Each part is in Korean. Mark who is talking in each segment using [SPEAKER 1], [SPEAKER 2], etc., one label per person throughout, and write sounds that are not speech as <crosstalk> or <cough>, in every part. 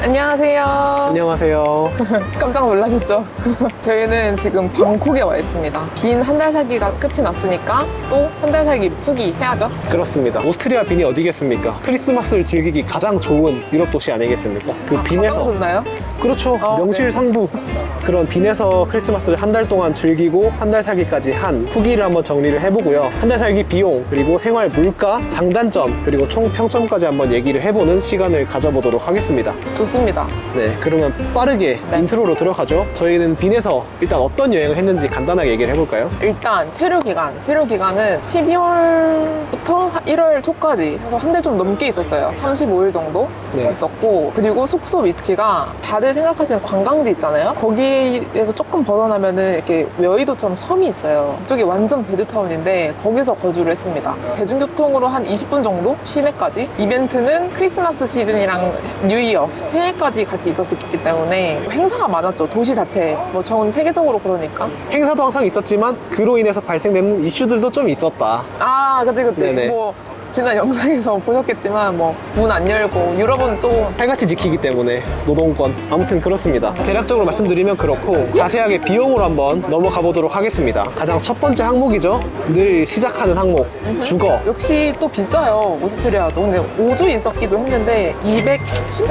[SPEAKER 1] 안녕하세요.
[SPEAKER 2] 안녕하세요. <laughs>
[SPEAKER 1] 깜짝 놀라셨죠? <laughs> 저희는 지금 방콕에 와 있습니다. 긴한달 살기가 끝이 났으니까 또 한 달 살기 푸기 해야죠.
[SPEAKER 2] 그렇습니다. 오스트리아 빈이 어디겠습니까? 크리스마스를 즐기기 가장 좋은 유럽 도시 아니겠습니까? 그 빈에서
[SPEAKER 1] 좋나요?
[SPEAKER 2] 그렇죠.
[SPEAKER 1] 어,
[SPEAKER 2] 명실상부 그런 빈에서 크리스마스를 한 달 동안 즐기고 한 달 살기까지 한 후기를 한번 정리를 해보고요. 한 달 살기 비용 그리고 생활 물가, 장단점 그리고 총 평점까지 한번 얘기를 해보는 시간을 가져보도록 하겠습니다.
[SPEAKER 1] 좋습니다.
[SPEAKER 2] 네, 그러면 빠르게
[SPEAKER 1] 네.
[SPEAKER 2] 인트로로 들어가죠. 저희는 빈에서 일단 어떤 여행을 했는지 간단하게 얘기를 해볼까요?
[SPEAKER 1] 일단 체류 기간, 체류 기간은 12월부터 1월 초까지 해서 한 달 좀 넘게 있었어요. 35일 정도
[SPEAKER 2] 네.
[SPEAKER 1] 있었고 그리고 숙소 위치가 다들 생각하시는 관광지 있잖아요. 거기에서 조금 벗어나면은 이렇게 여의도처럼 섬이 있어요. 그쪽이 완전 베드타운인데 거기서 거주를 했습니다. 대중교통으로 한 20분 정도 시내까지. 이벤트는 크리스마스 시즌이랑 뉴이어 새해까지 같이 있었기 때문에 행사가 많았죠. 도시 자체 뭐 전 세계적으로 그러니까.
[SPEAKER 2] 행사도 항상 있었지만 그로 인해서 발생되는 이슈들도 좀 있었다.
[SPEAKER 1] 아, 그치, 그치.
[SPEAKER 2] 네네.
[SPEAKER 1] 뭐, 지난 영상에서 <laughs> 보셨겠지만, 뭐, 문 안 열고, 유럽은 또,
[SPEAKER 2] 칼같이 지키기 때문에 노동권 아무튼 그렇습니다 대략적으로 말씀드리면 그렇고 자세하게 비용으로 한번 넘어가 보도록 하겠습니다 가장 첫 번째 항목이죠 늘 시작하는 항목 주거
[SPEAKER 1] 역시 또 비싸요, 오스트리아도. 근데 5주 있었기도 했는데, 210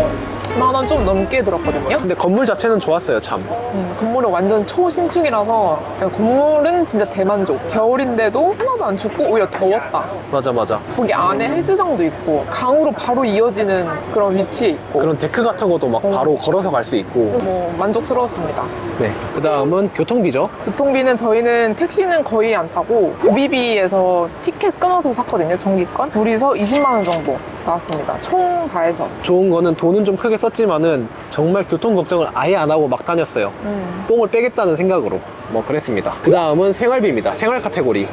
[SPEAKER 1] 만 원 좀 넘게 들었거든요.
[SPEAKER 2] 근데 건물 자체는 좋았어요 참
[SPEAKER 1] 음, 건물은 완전 초신축이라서, 건물은 진짜 대만족. 겨울인데도 하나도 안 춥고, 오히려 더웠다.
[SPEAKER 2] 맞아 맞아
[SPEAKER 1] 거기 안에 헬스장도 있고, 강으로 바로 이어지는 그런 위치에 있고.
[SPEAKER 2] 그런 데크 같은 것도 막 바로 걸어서 갈 수 있고
[SPEAKER 1] 뭐, 만족스러웠습니다.
[SPEAKER 2] 네 그 다음은 교통비죠
[SPEAKER 1] 교통비는 저희는 택시는 거의 안 타고 오비비에서 티켓 끊어서 샀거든요 정기권 둘이서 20만 원 정도 나왔습니다. 총 다 해서.
[SPEAKER 2] 좋은 거는 돈은 좀 크게 썼지만은 정말 교통 걱정을 아예 안 하고 막 다녔어요.
[SPEAKER 1] 음.
[SPEAKER 2] 뽕을 빼겠다는 생각으로 뭐 그랬습니다. 그 다음은 생활비입니다. 생활 카테고리.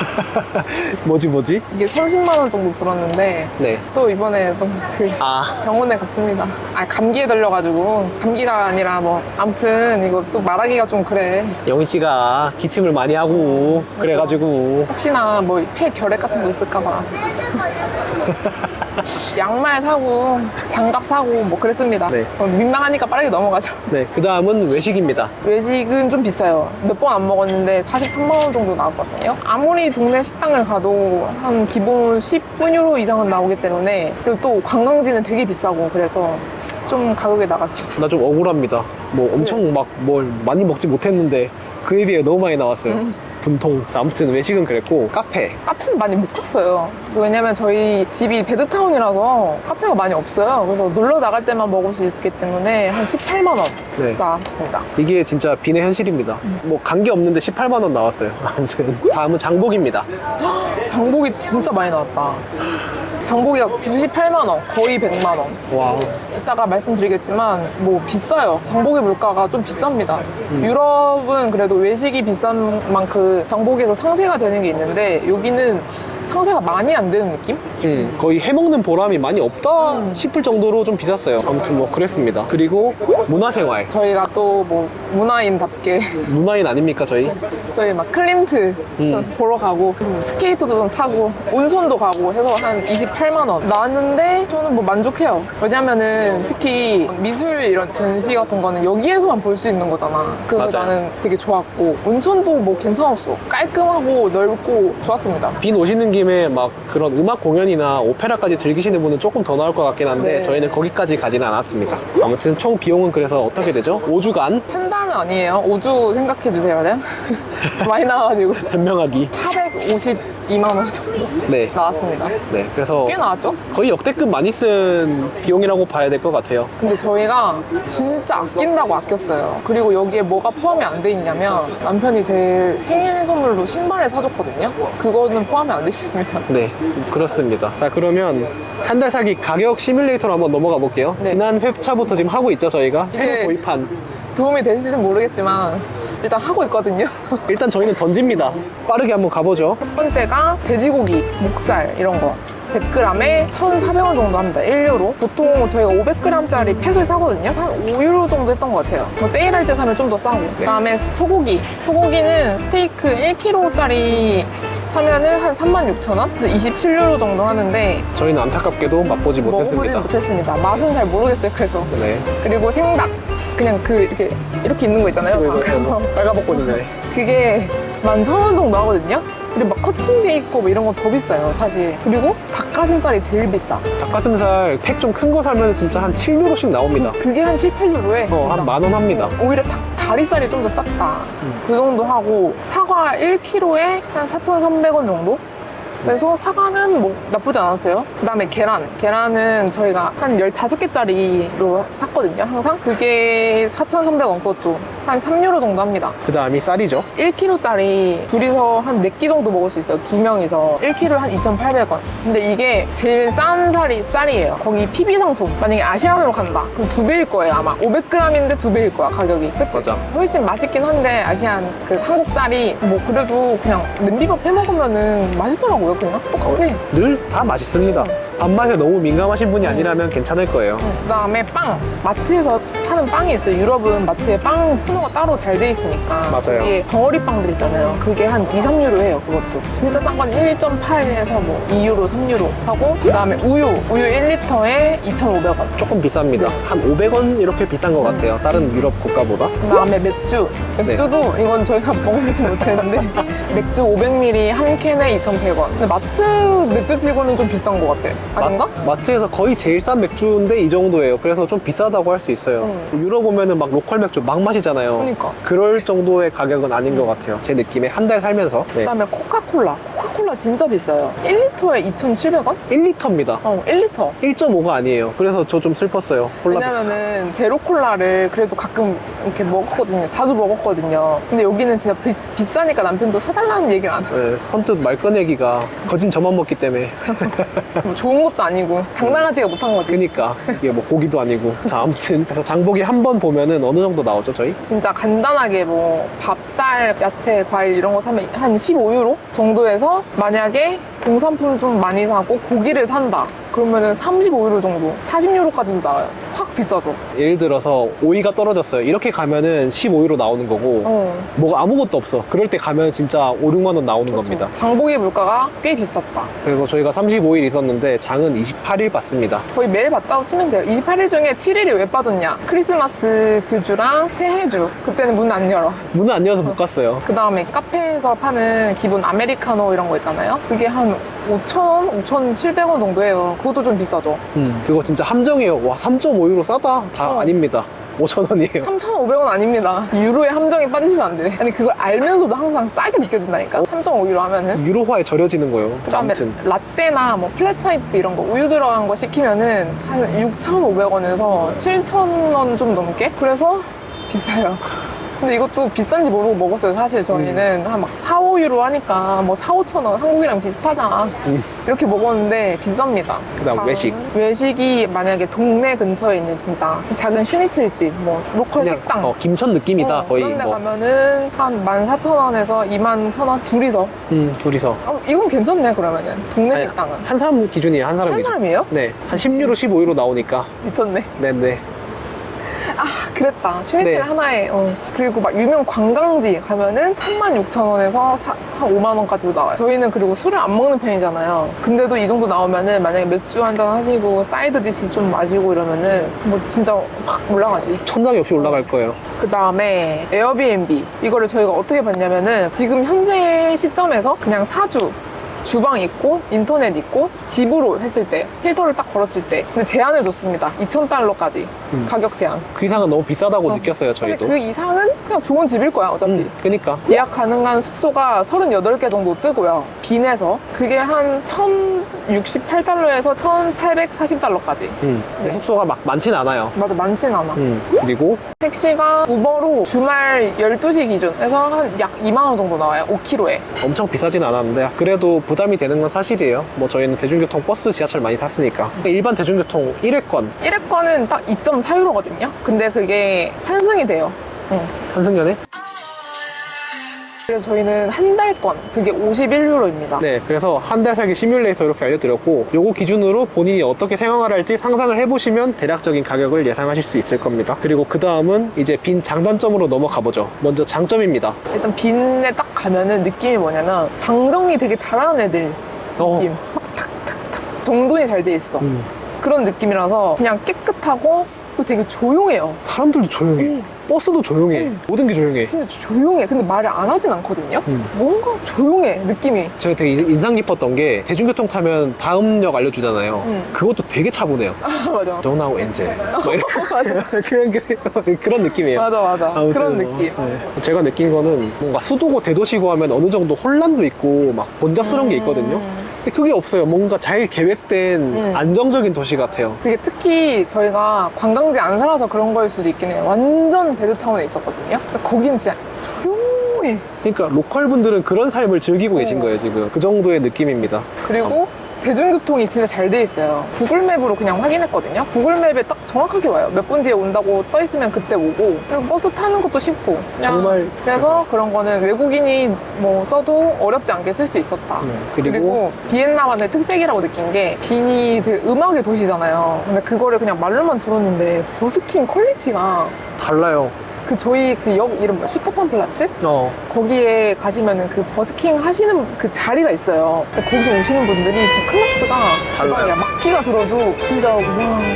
[SPEAKER 2] <laughs> 뭐지 뭐지?
[SPEAKER 1] 이게 30만 원 정도 들었는데
[SPEAKER 2] 네.
[SPEAKER 1] 또 이번에 또그
[SPEAKER 2] 아,
[SPEAKER 1] 병원에 갔습니다. 아 감기에 걸려가지고 감기가 아니라 뭐 아무튼 이거 또 말하기가 좀 그래.
[SPEAKER 2] 영희 씨가 기침을 많이 하고 그래가지고.
[SPEAKER 1] 혹시나 뭐 폐 결핵 같은 거 있을까봐 <laughs> 양말 사고 장갑 사고 뭐 그랬습니다
[SPEAKER 2] 네.
[SPEAKER 1] 어, 민망하니까 빠르게 넘어가죠
[SPEAKER 2] 네, 그 다음은 외식입니다.
[SPEAKER 1] 외식은 좀 비싸요. 몇 번 안 먹었는데 43만 원 정도 나왔거든요. 아무리 동네 식당을 가도 한 기본 10분 유로 이상은 나오기 때문에 그리고 또 관광지는 되게 비싸고 그래서 좀 가격이 나갔어요.
[SPEAKER 2] 나 좀 억울합니다. 뭐 엄청 막 뭘 많이 먹지 못했는데 그에 비해 너무 많이 나왔어요. 분통. 자, 아무튼 외식은 그랬고 카페.
[SPEAKER 1] 카페는 많이 못 갔어요. 왜냐면 저희 집이 베드타운이라서 카페가 많이 없어요. 그래서 놀러 나갈 때만 먹을 수 있기 때문에 한 18만 원
[SPEAKER 2] 네.
[SPEAKER 1] 나왔습니다.
[SPEAKER 2] 이게 진짜 빈의 현실입니다. 뭐 관계 없는데 18만 원 나왔어요. <laughs> 아무튼 다음은 장복입니다.
[SPEAKER 1] 장복이 진짜 많이 나왔다. 장복이가 98만 원, 거의 100만 원.
[SPEAKER 2] 와.
[SPEAKER 1] 이따가 말씀드리겠지만 뭐 비싸요. 장복의 물가가 좀 비쌉니다. 유럽은 그래도 외식이 비싼 만큼 장복에서 상세가 되는 게 있는데 여기는 상세가 많이 안 되는 느낌?
[SPEAKER 2] 음, 거의 해먹는 보람이 많이 없다 싶을 정도로 좀 비쌌어요. 아무튼 뭐 그랬습니다. 그리고 문화생활.
[SPEAKER 1] 저희가 또 뭐 문화인답게
[SPEAKER 2] 문화인 아닙니까 저희?
[SPEAKER 1] 저희 막 클림트 좀 보러 가고 스케이트도 좀 타고 온천도 가고 해서 한 28만 원 나왔는데 저는 뭐 만족해요. 왜냐면은 특히 미술 이런 전시 같은 거는 여기에서만 볼 수 있는 거잖아. 그래서
[SPEAKER 2] 맞아요.
[SPEAKER 1] 나는 되게 좋았고 온천도 뭐 괜찮았어. 깔끔하고 넓고 좋았습니다.
[SPEAKER 2] 빈 오시는 김에 막 그런 음악 공연이나 오페라까지 즐기시는 분은 조금 더 나올 것 같긴 한데
[SPEAKER 1] 네.
[SPEAKER 2] 저희는 거기까지 가지는 않았습니다. 아무튼 총 비용은 그래서 어떻게 되죠? 5주간
[SPEAKER 1] 한 달은 아니에요. 5주 생각해 주세요. 네? <laughs> 많이 나와가지고 <laughs>
[SPEAKER 2] 변명하기.
[SPEAKER 1] 452만 원 정도
[SPEAKER 2] 네.
[SPEAKER 1] 나왔습니다.
[SPEAKER 2] 네. 그래서
[SPEAKER 1] 꽤 나왔죠?
[SPEAKER 2] 거의 역대급 많이 쓴 비용이라고 봐야 될 것 같아요.
[SPEAKER 1] 근데 저희가 진짜 아낀다고 아꼈어요. 그리고 여기에 뭐가 포함이 안 돼 있냐면 남편이 제 생일 선물로 신발을 사줬거든요. 그거는 포함이 안 돼 있습니다.
[SPEAKER 2] 네. 그렇습니다. 자, 그러면 한달 살기 가격 시뮬레이터로 한번 넘어가 볼게요.
[SPEAKER 1] 네.
[SPEAKER 2] 지난 회차부터 지금 하고 있죠, 저희가. 새로
[SPEAKER 1] 네.
[SPEAKER 2] 도입한.
[SPEAKER 1] 도움이 되실지는 모르겠지만 일단 하고 있거든요. <laughs>
[SPEAKER 2] 일단 저희는 던집니다. 빠르게 한번 가보죠.
[SPEAKER 1] 첫 번째가 돼지고기, 목살 이런 거. 100g에 1,400원 정도 합니다. 1유로. 보통 저희가 500g짜리 팩을 사거든요. 한 5유로 정도 했던 것 같아요. 뭐 세일할 때 사면 좀 더 싸고. 그 다음에 소고기. 소고기는 스테이크 1kg짜리 사면은 한 36,000원? 27유로 정도 하는데
[SPEAKER 2] 저희는 안타깝게도 맛보지 못했습니다.
[SPEAKER 1] 먹어보진 못했습니다. 맛은 잘 모르겠어요. 그래서
[SPEAKER 2] 네.
[SPEAKER 1] 그리고 생닭 그냥 그 이렇게 이렇게 있는 거 있잖아요.
[SPEAKER 2] 이거 빨가벗고있네
[SPEAKER 1] 그게 11,000원 정도 하거든요. 그리고 막 커팅돼 있고 뭐 이런 건 더 비싸요, 사실. 그리고 닭가슴살이 제일 비싸.
[SPEAKER 2] 닭가슴살 팩 좀 큰 거 사면 진짜 한 7유로씩 나옵니다.
[SPEAKER 1] 그 게 한 7, 8유로에
[SPEAKER 2] 어, 한 만 원 합니다.
[SPEAKER 1] 오히려 닭, 다리살이 좀 더 쌌다.
[SPEAKER 2] 음.
[SPEAKER 1] 그 정도 하고 사과 1kg에 한 4,300원 정도? 그래서 사과는 뭐 나쁘지 않았어요. 그 다음에 계란. 계란은 저희가 한 15개짜리로 샀거든요, 항상. 그게 4,300원 그것도 한 3유로 정도 합니다.
[SPEAKER 2] 그 다음이 쌀이죠.
[SPEAKER 1] 1kg짜리 둘이서 한 4끼 정도 먹을 수 있어요. 두 명이서. 1kg에 한 2,800원. 근데 이게 제일 싼 살이 쌀이에요. 거기 PB 상품. 만약에 아시안으로 간다. 그럼 두 배일 거예요, 아마. 500g인데 두 배일 거야, 가격이. 그치?
[SPEAKER 2] 맞아.
[SPEAKER 1] 훨씬 맛있긴 한데, 아시안 그 한국 쌀이 뭐 그래도 그냥 냄비밥 해 먹으면은 맛있더라고요, 그냥. 똑같아.
[SPEAKER 2] 늘 다 맛있습니다. 밥맛에 너무 민감하신 분이 아니라면 괜찮을 거예요.
[SPEAKER 1] 그 다음에 빵. 마트에서 파는 빵이 있어요. 유럽은 마트에 빵 프로가 따로 잘 돼 있으니까.
[SPEAKER 2] 맞아요.
[SPEAKER 1] 이게 덩어리 빵들 있잖아요. 그게 한 2, 3유로 해요. 그것도. 진짜 싼 건 1.8에서 뭐 2유로, 3유로 하고. 그 다음에 우유. 우유 1리터에 2,500원.
[SPEAKER 2] 조금 비쌉니다. 한 500원 이렇게 비싼 것 같아요. 다른 유럽 국가보다.
[SPEAKER 1] 그 다음에 맥주. 맥주도 이건 저희가 <laughs> 먹어보지 못했는데 맥주 500ml 한 캔에 2,100원. 근데 마트 맥주 치고는 좀 비싼 것 같아. 아닌가?
[SPEAKER 2] 마, 트에서 거의 제일 싼 맥주인데 이 정도예요. 그래서 좀 비싸다고 할 수 있어요. 유럽 오면은 막 로컬 맥주 막 마시잖아요.
[SPEAKER 1] 그러니까.
[SPEAKER 2] 럴 정도의 가격은 아닌 것 같아요. 제 느낌에 한 달 살면서. 네.
[SPEAKER 1] 그 다음에 코카콜라. 코카콜라 진짜 비싸요. 1리터에 2,700원?
[SPEAKER 2] 1리터입니다.
[SPEAKER 1] 어, 1리터.
[SPEAKER 2] 1.5가 아니에요. 그래서 저 좀 슬펐어요. 콜라 비싸.
[SPEAKER 1] 왜냐면은 제로 콜라를 그래도 가끔 이렇게 먹었거든요. 자주 먹었거든요. 근데 여기는 진짜 비, 싸니까 남편도 사달라는 얘기를 안 해요.
[SPEAKER 2] 네, 선뜻 말 꺼내기가 거진 저만 먹기 때문에. <laughs>
[SPEAKER 1] 뭐 좋은 것도 아니고 당당하지가 못한 거지.
[SPEAKER 2] 그니까 이게 뭐 고기도 아니고. 자, 아무튼 그래서 장보기 한 번 보면은 어느 정도 나오죠, 저희?
[SPEAKER 1] 진짜 간단하게 뭐 밥, 쌀, 야채, 과일 이런 거 사면 한 15유로 정도에서 만약에 공산품을 좀 많이 사고 고기를 산다. 그러면은 35유로 정도, 40유로까지도 나와요. 확 비싸죠.
[SPEAKER 2] 예를 들어서 오이가 떨어졌어요. 이렇게 가면은 15유로 나오는 거고
[SPEAKER 1] 어.
[SPEAKER 2] 뭐가 아무것도 없어. 그럴 때 가면 진짜 5, 6만 원 나오는 겁니다.
[SPEAKER 1] 장보기 물가가 꽤 비쌌다.
[SPEAKER 2] 그리고 저희가 35일 있었는데 장은 28일 받습니다.
[SPEAKER 1] 거의 매일 봤다고 치면 돼요. 28일 중에 7일이 왜 빠졌냐? 크리스마스 그 주랑 새해 주. 그때는 문 안 열어.
[SPEAKER 2] 문은 안 열어서 못 갔어요.
[SPEAKER 1] 그 다음에 카페에서 파는 기본 아메리카노 이런 거 있잖아요. 그게 한 5,000원, 5,700원 정도 해요. 그것도 좀 비싸죠.
[SPEAKER 2] 음, 그거 진짜 함정이에요. 와, 3.5유로 싸다. 다
[SPEAKER 1] 어.
[SPEAKER 2] 아닙니다. 5,000원이에요.
[SPEAKER 1] 3,500원 아닙니다. 유로의 함정에 빠지시면 안 돼. 아니, 그걸 알면서도 항상 싸게 느껴진다니까? 3.5유로 하면은.
[SPEAKER 2] 유로화에 절여지는 거예요.
[SPEAKER 1] 그 다음에
[SPEAKER 2] 아무튼.
[SPEAKER 1] 라떼나 뭐 플랫화이트 이런 거 우유 들어간 거 시키면은 한 6,500원에서 7,000원 좀 넘게? 그래서 비싸요. 근데 이것도 비싼지 모르고 먹었어요. 사실 저희는 한 막 4, 5유로 하니까 뭐 4, 5천 원 한국이랑 비슷하다.
[SPEAKER 2] 음.
[SPEAKER 1] 이렇게 먹었는데 비쌉니다.
[SPEAKER 2] 그다음
[SPEAKER 1] 다음은
[SPEAKER 2] 외식.
[SPEAKER 1] 외식이 만약에 동네 근처에 있는 진짜 작은 슈니첼집, 뭐 로컬
[SPEAKER 2] 그냥
[SPEAKER 1] 식당.
[SPEAKER 2] 어, 김천 느낌이다.
[SPEAKER 1] 어,
[SPEAKER 2] 거의
[SPEAKER 1] 그런 데
[SPEAKER 2] 뭐.
[SPEAKER 1] 가면은 한 14,000원에서 21,000원 둘이서.
[SPEAKER 2] 음, 둘이서.
[SPEAKER 1] 어, 이건 괜찮네, 그러면은. 동네
[SPEAKER 2] 아니,
[SPEAKER 1] 식당은.
[SPEAKER 2] 한 사람 기준이에요. 한 사람
[SPEAKER 1] 한
[SPEAKER 2] 기준.
[SPEAKER 1] 사람이에요?
[SPEAKER 2] 네. 한 10유로, 15유로 나오니까.
[SPEAKER 1] 미쳤네.
[SPEAKER 2] 네네.
[SPEAKER 1] 아, 그랬다. 슈니첼
[SPEAKER 2] 네.
[SPEAKER 1] 하나에. 어. 그리고 막 유명 관광지 가면은 36,000원에서 한 5만 원까지도 나와요. 저희는 그리고 술을 안 먹는 편이잖아요. 근데도 이 정도 나오면은 만약에 맥주 한 잔 하시고 사이드 디시 좀 마시고 이러면은 뭐 진짜 확 올라가지.
[SPEAKER 2] 천장이 없이 올라갈 거예요.
[SPEAKER 1] 그 다음에 에어비앤비 이거를 저희가 어떻게 봤냐면은 지금 현재 시점에서 그냥 사주 주방 있고 인터넷 있고 집으로 했을 때 필터를 딱 걸었을 때 근데 제한을 줬습니다 2,000달러까지
[SPEAKER 2] 음.
[SPEAKER 1] 가격 제한
[SPEAKER 2] 그 이상은 너무 비싸다고
[SPEAKER 1] 어.
[SPEAKER 2] 느꼈어요, 저희도.
[SPEAKER 1] 그 이상은 그냥 좋은 집일 거야 어차피
[SPEAKER 2] 음, 그니까.
[SPEAKER 1] 예약 가능한 숙소가 38개 정도 뜨고요 빈에서 그게 한 1,068달러에서 1,840달러까지
[SPEAKER 2] 음. 근데 숙소가 막 많진 않아요.
[SPEAKER 1] 맞아 많진 않아
[SPEAKER 2] 음. 그리고
[SPEAKER 1] 택시가 우버로 주말 12시 기준에서 한 약 2만 원 정도 나와요 5km에
[SPEAKER 2] 엄청 비싸진 않았는데 그래도 부담이 되는 건 사실이에요. 뭐 저희는 대중교통 버스, 지하철 많이 탔으니까. 일반 대중교통 1회권
[SPEAKER 1] 1회권은 딱 2.4유로거든요 근데 그게 환승이 돼요 응.
[SPEAKER 2] 한승연에
[SPEAKER 1] 그래서 저희는 한 달권, 그게 51유로입니다.
[SPEAKER 2] 네, 그래서 한 달 살기 시뮬레이터 이렇게 알려드렸고 요거 기준으로 본인이 어떻게 생활을 할지 상상을 해보시면 대략적인 가격을 예상하실 수 있을 겁니다. 그리고 그 다음은 이제 빈 장단점으로 넘어가 보죠. 먼저 장점입니다.
[SPEAKER 1] 일단 빈에 딱 가면은 느낌이 뭐냐면 방정리 되게 잘하는 애들
[SPEAKER 2] 어.
[SPEAKER 1] 느낌. 막 탁탁탁 정돈이 잘 돼 있어.
[SPEAKER 2] 음,
[SPEAKER 1] 그런 느낌이라서 그냥 깨끗하고 그리고 되게 조용해요.
[SPEAKER 2] 사람들도 조용해.
[SPEAKER 1] 음.
[SPEAKER 2] 버스도 조용해.
[SPEAKER 1] 음.
[SPEAKER 2] 모든 게 조용해.
[SPEAKER 1] 진짜 조용해. 근데 말을 안 하진 않거든요.
[SPEAKER 2] 음.
[SPEAKER 1] 뭔가 조용해 느낌이.
[SPEAKER 2] 제가 되게 인상 깊었던 게 대중교통 타면 다음 역 알려주잖아요.
[SPEAKER 1] 음.
[SPEAKER 2] 그것도 되게 차분해요.
[SPEAKER 1] 아 맞아.
[SPEAKER 2] 도나우 엔젤. <laughs> 뭐 이런
[SPEAKER 1] 맞아. <laughs>
[SPEAKER 2] 그냥 그래요. <laughs> 그런 느낌이에요.
[SPEAKER 1] 맞아 맞아.
[SPEAKER 2] 아무튼
[SPEAKER 1] 그런
[SPEAKER 2] 뭐,
[SPEAKER 1] 느낌.
[SPEAKER 2] 네. 제가 느낀 거는 뭔가 수도고 대도시고 하면 어느 정도 혼란도 있고 막 번잡스러운 게 있거든요.
[SPEAKER 1] 음.
[SPEAKER 2] 근데 그게 없어요. 뭔가 잘 계획된
[SPEAKER 1] 음.
[SPEAKER 2] 안정적인 도시 같아요.
[SPEAKER 1] 그게 특히 저희가 관광지 안 살아서 그런 거일 수도 있긴 해요. 완전 베드타운에 있었거든요. 근데 거긴 진짜 조용해.
[SPEAKER 2] 그러니까 로컬 분들은 그런 삶을 즐기고 계신
[SPEAKER 1] 어.
[SPEAKER 2] 거예요, 지금. 그 정도의 느낌입니다.
[SPEAKER 1] 그리고 대중교통이 진짜 잘 돼 있어요. 구글맵으로 그냥 확인했거든요. 구글맵에 딱 정확하게 와요. 몇 분 뒤에 온다고 떠 있으면 그때 오고 그리고 버스 타는 것도 쉽고. 그냥
[SPEAKER 2] 정말
[SPEAKER 1] 그래서 그런 거는 외국인이 뭐 써도 어렵지 않게 쓸 수 있었다.
[SPEAKER 2] 네,
[SPEAKER 1] 그리고,
[SPEAKER 2] 그리고,
[SPEAKER 1] 비엔나만의 특색이라고 느낀 게 빈이 되게 음악의 도시잖아요. 근데 그거를 그냥 말로만 들었는데 버스킹 퀄리티가
[SPEAKER 2] 달라요.
[SPEAKER 1] 그 저희 그 역 이름 뭐야? 슈테판 플라츠?
[SPEAKER 2] 어,
[SPEAKER 1] 거기에 가시면은 그 버스킹 하시는 그 자리가 있어요. 근데 거기 오시는 분들이 진짜 클래스가
[SPEAKER 2] 달라요.
[SPEAKER 1] 막기가 들어도 진짜 와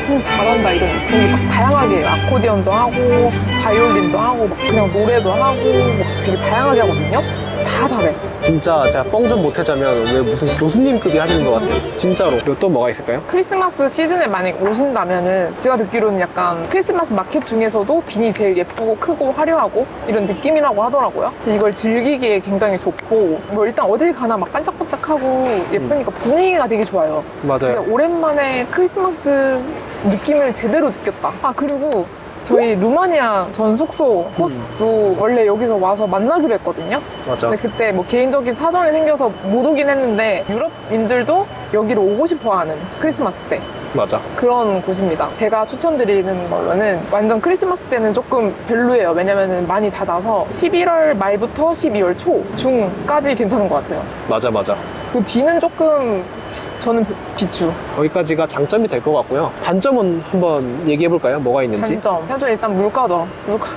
[SPEAKER 1] 진짜 잘한다 이런 거기 막 다양하게 아코디언도 하고 바이올린도 하고 막 그냥 노래도 하고 막 되게 다양하게 하거든요. 다 잘해.
[SPEAKER 2] 진짜 제가 뻥 좀 못하자면 왜 무슨 교수님급이 하시는 것 같아요. 진짜로. 그리고 또 뭐가 있을까요?
[SPEAKER 1] 크리스마스 시즌에 만약 오신다면은 제가 듣기로는 약간 크리스마스 마켓 중에서도 빈이 제일 예쁘고 크고 화려하고 이런 느낌이라고 하더라고요. 이걸 즐기기에 굉장히 좋고 뭐 일단 어딜 가나 막 반짝반짝하고 예쁘니까 분위기가 되게 좋아요.
[SPEAKER 2] 맞아요.
[SPEAKER 1] 오랜만에 크리스마스 느낌을 제대로 느꼈다. 아 그리고 저희 루마니아 전 숙소 호스트도 원래 여기서 와서 만나기로 했거든요.
[SPEAKER 2] 맞아.
[SPEAKER 1] 근데 그때 뭐 개인적인 사정이 생겨서 못 오긴 했는데 유럽인들도 여기로 오고 싶어 하는 크리스마스 때
[SPEAKER 2] 맞아.
[SPEAKER 1] 그런 곳입니다. 제가 추천드리는 걸로는 완전 크리스마스 때는 조금 별로예요. 왜냐면은 많이 닫아서 11월 말부터 12월 초 중까지 괜찮은 것 같아요.
[SPEAKER 2] 맞아, 맞아.
[SPEAKER 1] 그 뒤는 조금 저는 비추.
[SPEAKER 2] 거기까지가 장점이 될 것 같고요. 단점은 한번 얘기해 볼까요? 뭐가 있는지?
[SPEAKER 1] 단점. 단점 일단 물가죠. 물가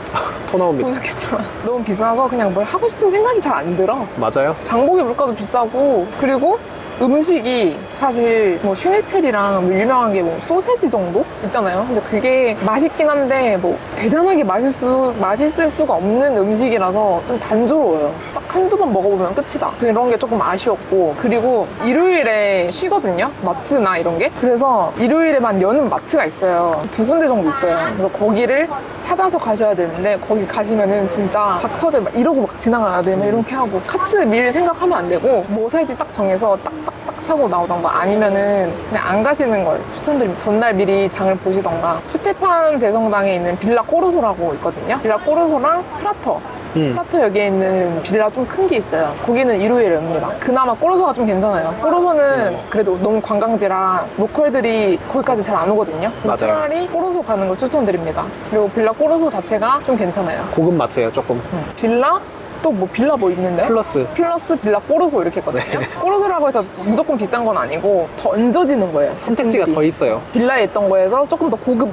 [SPEAKER 2] 토 나옵니다.
[SPEAKER 1] 모르겠지만 너무 비싸서 그냥 뭘 하고 싶은 생각이 잘 안 들어.
[SPEAKER 2] 맞아요.
[SPEAKER 1] 장복의 물가도 비싸고 그리고 음식이 사실 뭐 슈네첼이랑 뭐 유명한 게 뭐 소세지 정도 있잖아요. 근데 그게 맛있긴 한데 뭐 대단하게 맛있을, 수, 맛있을 수가 없는 음식이라서 좀 단조로워요. 딱 한두 번 먹어보면 끝이다. 그런 게 조금 아쉬웠고 그리고 일요일에 쉬거든요. 마트나 이런 게. 그래서 일요일에만 여는 마트가 있어요. 두 군데 정도 있어요. 그래서 거기를 찾아서 가셔야 되는데 거기 가시면은 진짜 박 터져 막 이러고 막 지나가야 돼. 막 이렇게 하고 카트 밀 생각하면 안 되고 뭐 살지 딱 정해서 딱딱딱 사고 나오던가 아니면은 그냥 안 가시는 걸 추천드립니다. 전날 미리 장을 보시던가 슈테판 대성당에 있는 빌라 꼬르소라고 있거든요. 빌라 꼬르소랑 프라터
[SPEAKER 2] 음.
[SPEAKER 1] 프라터 역에 있는 빌라 좀 큰 게 있어요. 거기는 일요일에 옵니다. 그나마 꼬르소가 좀 괜찮아요. 꼬르소는 그래도 너무 관광지라 로컬들이 거기까지 잘 안 오거든요.
[SPEAKER 2] 맞아요.
[SPEAKER 1] 차라리 꼬르소 가는 걸 추천드립니다. 그리고 빌라 꼬르소 자체가 좀 괜찮아요.
[SPEAKER 2] 고급 마트예요, 조금.
[SPEAKER 1] 빌라 또 뭐 빌라 뭐 있는데?
[SPEAKER 2] 플러스.
[SPEAKER 1] 플러스 빌라 꼬르소 이렇게 있거든요.
[SPEAKER 2] 네.
[SPEAKER 1] 꼬르소라고 해서 무조건 비싼 건 아니고 더 얹어지는 거예요.
[SPEAKER 2] 선택지가 더 있어요.
[SPEAKER 1] 빌라에 있던 거에서 조금 더 고급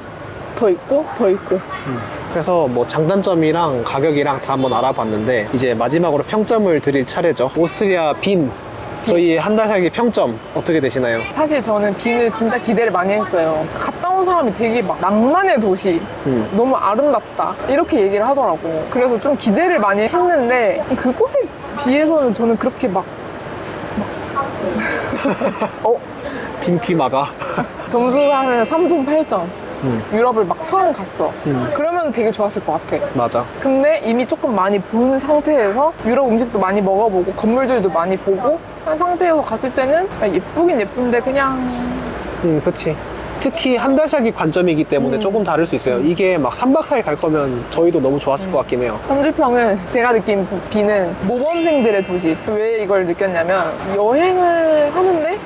[SPEAKER 1] 더 있고 더 있고
[SPEAKER 2] 그래서 뭐 장단점이랑 가격이랑 다 한번 알아봤는데 이제 마지막으로 평점을 드릴 차례죠. 오스트리아 빈. 저희 한 달 살기 평점 어떻게 되시나요?
[SPEAKER 1] 사실 저는 빈을 진짜 기대를 많이 했어요. 갔다 온 사람이 되게 막 낭만의 도시,
[SPEAKER 2] 음.
[SPEAKER 1] 너무 아름답다 이렇게 얘기를 하더라고. 그래서 좀 기대를 많이 했는데 그거에 비해서는 저는 그렇게 막 <laughs> 어?
[SPEAKER 2] 빈퀴마가.
[SPEAKER 1] 점수가 한 3점 8점.
[SPEAKER 2] 음.
[SPEAKER 1] 유럽을 막 처음 갔어.
[SPEAKER 2] 음.
[SPEAKER 1] 그러면 되게 좋았을 것 같아.
[SPEAKER 2] 맞아.
[SPEAKER 1] 근데 이미 조금 많이 본 상태에서 유럽 음식도 많이 먹어보고 건물들도 많이 보고 한 상태에서 갔을 때는 아, 예쁘긴 예쁜데 그냥
[SPEAKER 2] 음, 그치. 특히 한 달 살기 관점이기 때문에
[SPEAKER 1] 음.
[SPEAKER 2] 조금 다를 수 있어요. 이게 막 3박 4일 갈 거면 저희도 너무 좋았을 것 같긴 해요.
[SPEAKER 1] 현주평은 제가 느낀 비는 모범생들의 도시. 왜 이걸 느꼈냐면 여행을 하는데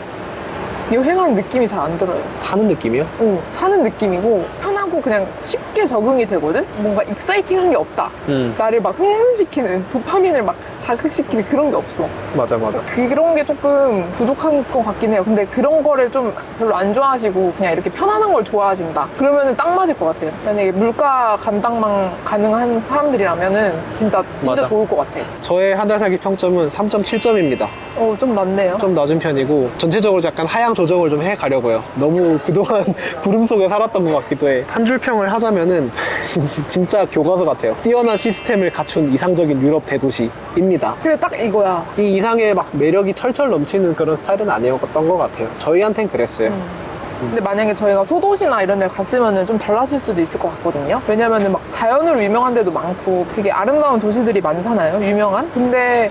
[SPEAKER 1] 여행하는 느낌이 잘 안 들어요.
[SPEAKER 2] 사는 느낌이요?
[SPEAKER 1] 응, 사는 느낌이고 편 하고 그냥 쉽게 적응이 되거든? 뭔가 익사이팅한 게 없다.
[SPEAKER 2] 음.
[SPEAKER 1] 나를 막 흥분시키는 도파민을 막 자극시키는 그런 게 없어.
[SPEAKER 2] 맞아, 맞아.
[SPEAKER 1] 그런 게 조금 부족한 것 같긴 해요. 근데 그런 거를 좀 별로 안 좋아하시고 그냥 이렇게 편안한 걸 좋아하신다. 그러면은 딱 맞을 것 같아요. 만약에 물가 감당만 가능한 사람들이라면은 진짜 진짜
[SPEAKER 2] 맞아.
[SPEAKER 1] 좋을 것 같아.
[SPEAKER 2] 저의 한 달 살기 평점은 3.7점입니다.
[SPEAKER 1] 어, 좀 낮네요.
[SPEAKER 2] 좀 낮은 편이고 전체적으로 약간 하향 조정을 좀 해 가려고요. 너무 그동안 <laughs> 구름 속에 살았던 것 같기도 해. 한 줄 평을 하자면은 <laughs> 진- 진짜 교과서 같아요. 뛰어난 시스템을 갖춘 이상적인 유럽 대도시입니다.
[SPEAKER 1] 그래 딱 이거야.
[SPEAKER 2] 이 이상의 막 매력이 철철 넘치는 그런 스타일은 아니었던 것 같아요. 저희한텐 그랬어요.
[SPEAKER 1] 근데 만약에 저희가 소도시나 이런 데 갔으면은 좀 달라질 수도 있을 것 같거든요. 왜냐면은 막 자연으로 유명한 데도 많고 되게 아름다운 도시들이 많잖아요. 유명한. 근데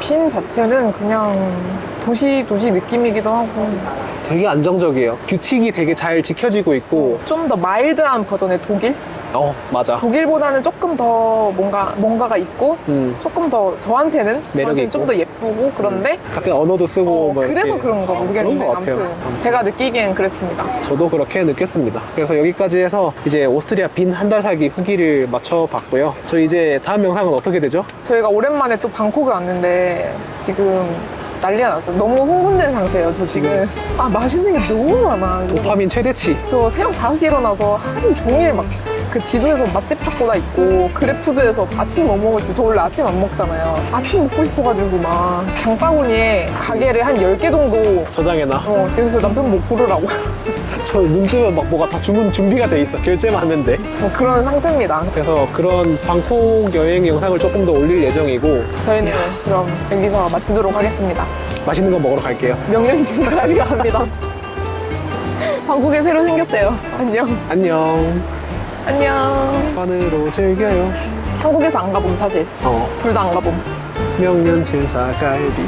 [SPEAKER 1] 빈 자체는 그냥 도시 도시 느낌이기도 하고
[SPEAKER 2] 되게 안정적이에요. 규칙이 되게 잘 지켜지고 있고,
[SPEAKER 1] 좀 더 마일드한 버전의 독일?
[SPEAKER 2] 어, 맞아.
[SPEAKER 1] 독일보다는 조금 더 뭔가 뭔가가 있고
[SPEAKER 2] 음,
[SPEAKER 1] 조금 더 저한테는
[SPEAKER 2] 매력이
[SPEAKER 1] 저한테는 좀
[SPEAKER 2] 있고.
[SPEAKER 1] 더 예쁘고 그런데
[SPEAKER 2] 같은 언어도 쓰고,
[SPEAKER 1] 어,
[SPEAKER 2] 뭐
[SPEAKER 1] 그래서
[SPEAKER 2] 이렇게.
[SPEAKER 1] 그런 거 모르겠는데
[SPEAKER 2] 것 같아요.
[SPEAKER 1] 아무튼. 제가 느끼기엔 그랬습니다.
[SPEAKER 2] 저도 그렇게 느꼈습니다. 그래서 여기까지 해서 이제 오스트리아 빈 한 달 살기 후기를 맞춰봤고요. 저 이제 다음 영상은 어떻게 되죠?
[SPEAKER 1] 저희가 오랜만에 또 방콕에 왔는데 지금 난리가 났어요. 너무 흥분된 상태예요. 저 지금 아 맛있는 게 너무 많아.
[SPEAKER 2] 도파민 최대치.
[SPEAKER 1] 저 새벽 5시에 일어나서 하루 종일 막 그 지도에서 맛집 찾고 다 있고 그래푸드에서 아침 뭐 먹을지 저 원래 아침 안 먹잖아요. 아침 먹고 싶어가지고 막 장바구니에 가게를 한 10개 정도
[SPEAKER 2] 저장해놔.
[SPEAKER 1] 어, 여기서 남편 뭐 고르라고
[SPEAKER 2] 저 눈 뜨면 막 뭐가 다 주문 준비가 돼 있어. 결제만 하면 돼.
[SPEAKER 1] 뭐 그런 상태입니다.
[SPEAKER 2] 그래서 그런 방콕 여행 영상을 조금 더 올릴 예정이고
[SPEAKER 1] 저희는 그럼 여기서 마치도록 하겠습니다.
[SPEAKER 2] 맛있는 거 먹으러 갈게요.
[SPEAKER 1] 명령신사가리가 합니다. <laughs> 방콕에 새로 생겼대요. 안녕.
[SPEAKER 2] 안녕.
[SPEAKER 1] 안녕.
[SPEAKER 2] 반으로 즐겨요.
[SPEAKER 1] 한국에서 안 가봄 사실.
[SPEAKER 2] 어,
[SPEAKER 1] 둘 다 안 가봄.
[SPEAKER 2] 명륜 진사갈비.